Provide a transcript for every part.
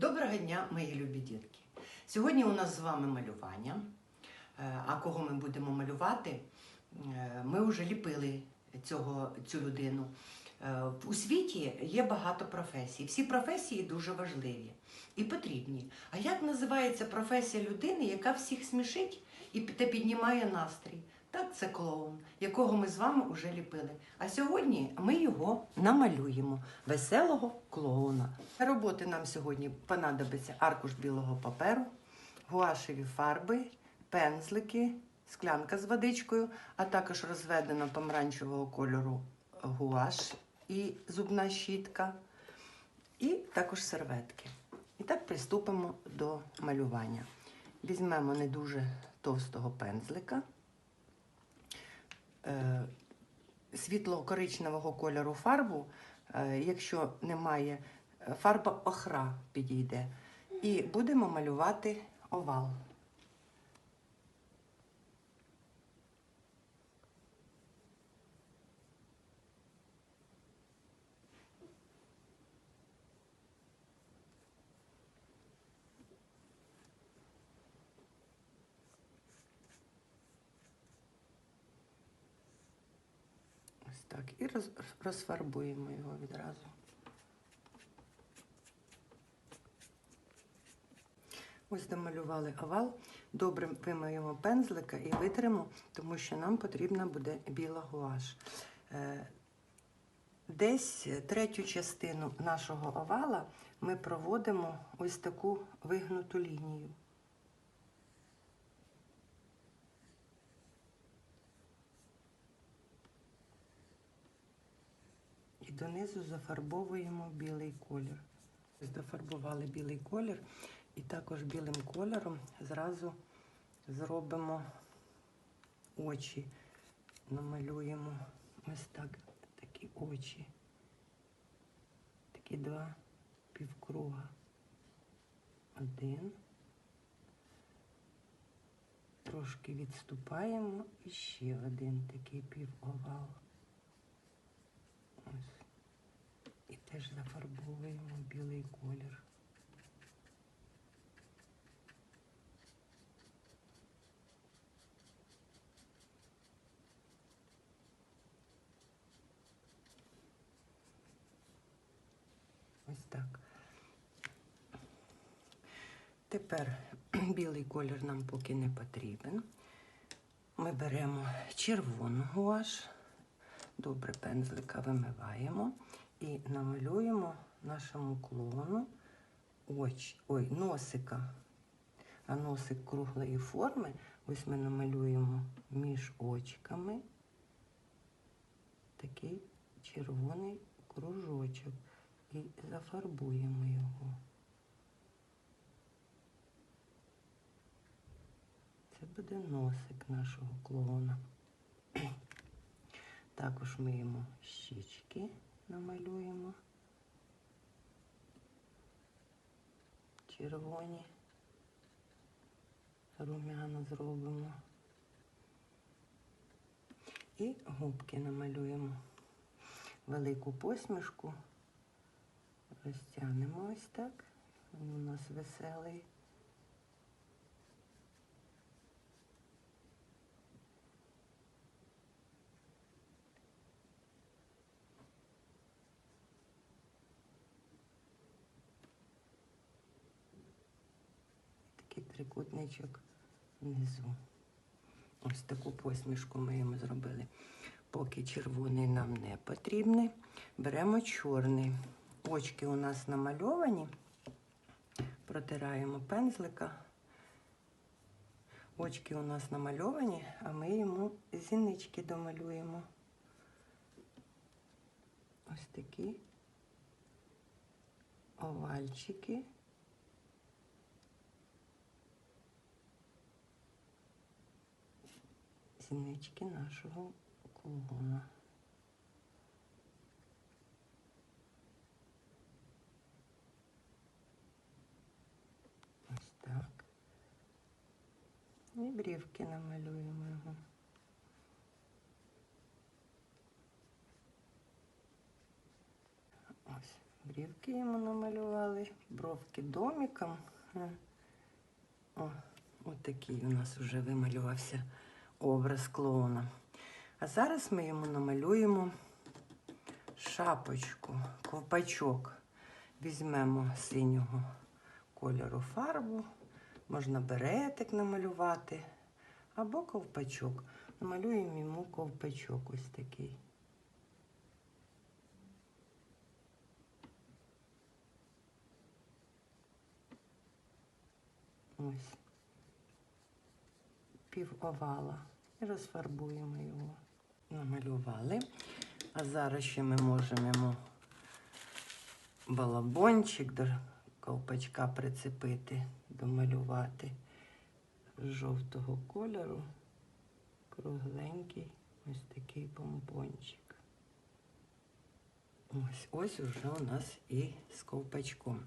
Доброго дня, мої любі дітки! Сьогодні у нас з вами малювання. Е, А кого ми будемо малювати? Е, Ми вже ліпили цього, цю людину. Е, У світі є багато професій. Всі професії дуже важливі і потрібні. А як називається професія людини, яка всіх смішить і піднімає настрій? Так, це клоун, якого ми з вами вже ліпили. А сьогодні ми його намалюємо веселого клоуна. Для роботи нам сьогодні понадобиться аркуш білого паперу, гуашеві фарби, пензлики, склянка з водичкою, а також розведена помаранчевого кольору гуаш і зубна щітка, і також серветки. І так приступимо до малювання. Візьмемо не дуже товстого пензлика світло-коричневого кольору фарбу, е, якщо немає, е, фарба охра підійде. І будемо малювати овал. Ось так. І роз, розфарбуємо його відразу. Ось домалювали овал. Добре вимиємо пензлика і витримо, тому що нам потрібна буде біла гуаш. Е, Десь третю частину нашого овала ми проводимо ось таку вигнуту лінію. І донизу зафарбовуємо білий колір. Ось Дофарбували білий колір і також білим кольором зразу зробимо очі, намалюємо ось так, такі очі, такі два півкруга. Один. Трошки відступаємо і ще один такий півовал. Ось. Теж зафарбовуємо білий колір. Ось так. Тепер білий колір нам поки не потрібен. Ми беремо червону гуаш, добре пензлика вимиваємо і намалюємо нашому клону очі, ой, носика. А носик круглої форми. Ось ми намалюємо між очками такий червоний кружочок і зафарбуємо його. Це буде носик нашого клоуна. Також ми йому щічки намалюємо. Червоні. Румяно зробимо. І губки намалюємо. Велику посмішку. Розтягнемо ось так. Він у нас веселий. Такий трикутничок внизу. Ось таку посмішку ми йому зробили. Поки червоний нам не потрібний, беремо чорний. Очки у нас намальовані, протираємо пензлика. Очки у нас намальовані, а ми йому зінички домалюємо. Ось такі овальчики. Зінички нашого клоуна. Ось так. І брівки намалюємо його. Ось Брівки йому намалювали, бровки домиком. О, такий у нас вже вималювався образ клоуна. А зараз ми йому намалюємо шапочку, ковпачок. Візьмемо синього кольору фарбу, можна беретик намалювати або ковпачок. Намалюємо йому ковпачок ось такий. Ось. Пів овала. І розфарбуємо його. Намалювали. А зараз ще ми можемо йому балабончик до ковпачка прицепити, домалювати жовтого кольору. Кругленький ось такий бомбончик. Ось ось уже у нас і з ковпачком.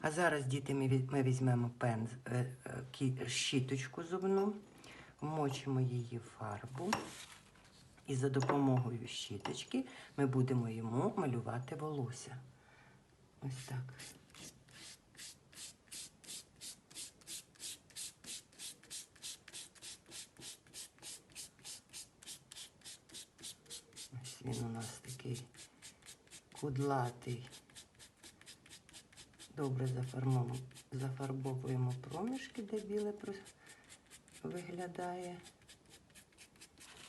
А зараз, діти, ми, візьмемо пенз, е, е, щіточку зубну, вмочимо її фарбу. І за допомогою щіточки ми будемо йому малювати волосся. Ось так. Ось він у нас такий кудлатий. Добре зафарбовуємо проміжки, де біле прос- виглядає.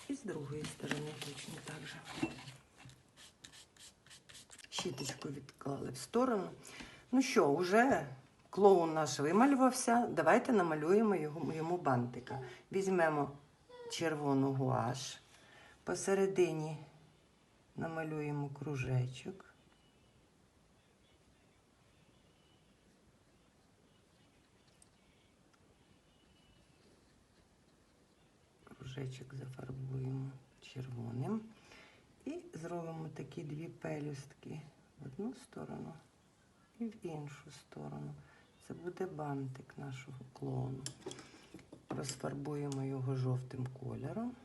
І з другої сторони точно так же. Щіточку відклали в сторону. Ну що, вже клоун наш вималювався. Давайте намалюємо його, йому бантика. Візьмемо червону гуаш. Посередині намалюємо кружечок. Кружечок зафарбуємо червоним. І зробимо такі дві пелюстки в одну сторону і в іншу сторону. Це буде бантик нашого клоуну. Розфарбуємо його жовтим кольором.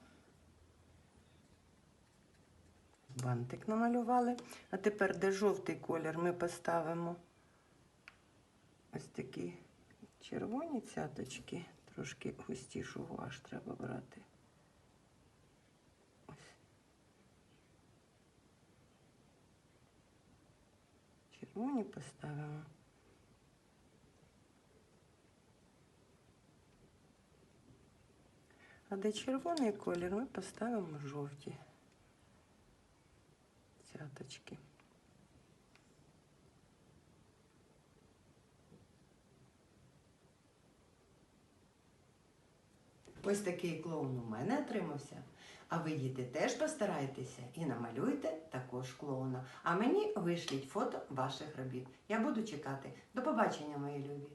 Бантик намалювали. А тепер, де жовтий колір, ми поставимо ось такі червоні цяточки. Трошки густішу гуаш треба брати. Червоні поставимо. А де червоний колір, ми поставимо жовті цяточки. Ось такий клоун у мене отримався. А ви, діти, теж постарайтеся і намалюйте також клоуна. А мені вишліть фото ваших робіт. Я буду чекати. До побачення, мої любі!